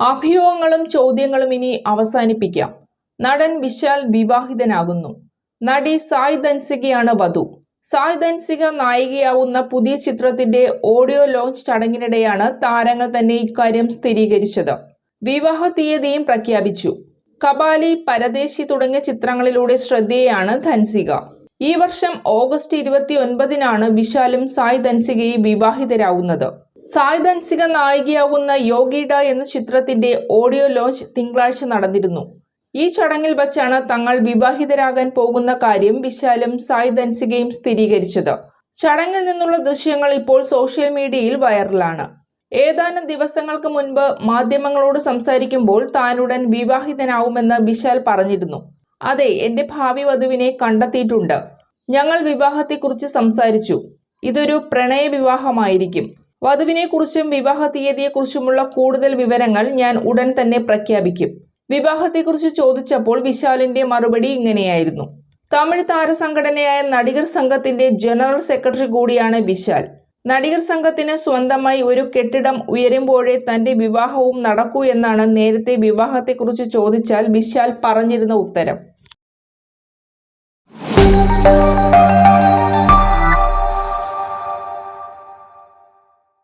അഭിയോഗങ്ങളും ചോദ്യങ്ങളും ഇനി അവസാനിപ്പിക്കാം. നടൻ വിശാൽ വിവാഹിതനാകുന്നു. നടി സായ് ധൻസികയാണ് വധു. സായ് ധൻസിക നായികയാവുന്ന പുതിയ ചിത്രത്തിന്റെ ഓഡിയോ ലോഞ്ച് ചടങ്ങിനിടെയാണ് താരങ്ങൾ തന്നെ ഇക്കാര്യം സ്ഥിരീകരിച്ചത്. വിവാഹ തീയതിയും പ്രഖ്യാപിച്ചു. കപാലി പരദേശി തുടങ്ങിയ ചിത്രങ്ങളിലൂടെ ശ്രദ്ധേയാണ് ധൻസിക. ഈ വർഷം ഓഗസ്റ്റ് ഇരുപത്തി ഒൻപതിനാണ് വിശാലും സായ് ധൻസികയും വിവാഹിതരാകുന്നത് സായ് ധൻസിക നായികയാകുന്ന യോഗിഡ എന്ന ചിത്രത്തിന്റെ ഓഡിയോ ലോഞ്ച് തിങ്കളാഴ്ച നടന്നിരുന്നു. ഈ ചടങ്ങിൽ വച്ചാണ് തങ്ങൾ വിവാഹിതരാകാൻ പോകുന്ന കാര്യം വിശാലും സായുധൻസികയും സ്ഥിരീകരിച്ചത്. ചടങ്ങിൽ നിന്നുള്ള ദൃശ്യങ്ങൾ ഇപ്പോൾ സോഷ്യൽ മീഡിയയിൽ വൈറലാണ്. ഏതാനും ദിവസങ്ങൾക്ക് മുൻപ് മാധ്യമങ്ങളോട് സംസാരിക്കുമ്പോൾ താനുടൻ വിവാഹിതനാവുമെന്ന് വിശാൽ പറഞ്ഞിരുന്നു. അതെ എന്റെ ഭാവി വധുവിനെ കണ്ടെത്തിയിട്ടുണ്ട്. ഞങ്ങൾ വിവാഹത്തെക്കുറിച്ച് സംസാരിച്ചു. ഇതൊരു പ്രണയ വിവാഹമായിരിക്കും വധുവിനെക്കുറിച്ചും വിവാഹ തീയതിയെക്കുറിച്ചുമുള്ള കൂടുതൽ വിവരങ്ങൾ ഞാൻ ഉടൻ തന്നെ പ്രഖ്യാപിക്കും. വിവാഹത്തെക്കുറിച്ച് ചോദിച്ചപ്പോൾ വിശാലിന്റെ മറുപടി ഇങ്ങനെയായിരുന്നു. തമിഴ് താരസംഘടനയായ നടികർ സംഘത്തിന്റെ ജനറൽ സെക്രട്ടറി കൂടിയാണ് വിശാൽ. നടികർ സംഘത്തിന് സ്വന്തമായി ഒരു കെട്ടിടം ഉയരുമ്പോഴേ തന്റെ വിവാഹവും നടക്കൂ എന്നാണ് നേരത്തെ വിവാഹത്തെക്കുറിച്ച് ചോദിച്ചാൽ വിശാൽ പറഞ്ഞിരുന്ന ഉത്തരം.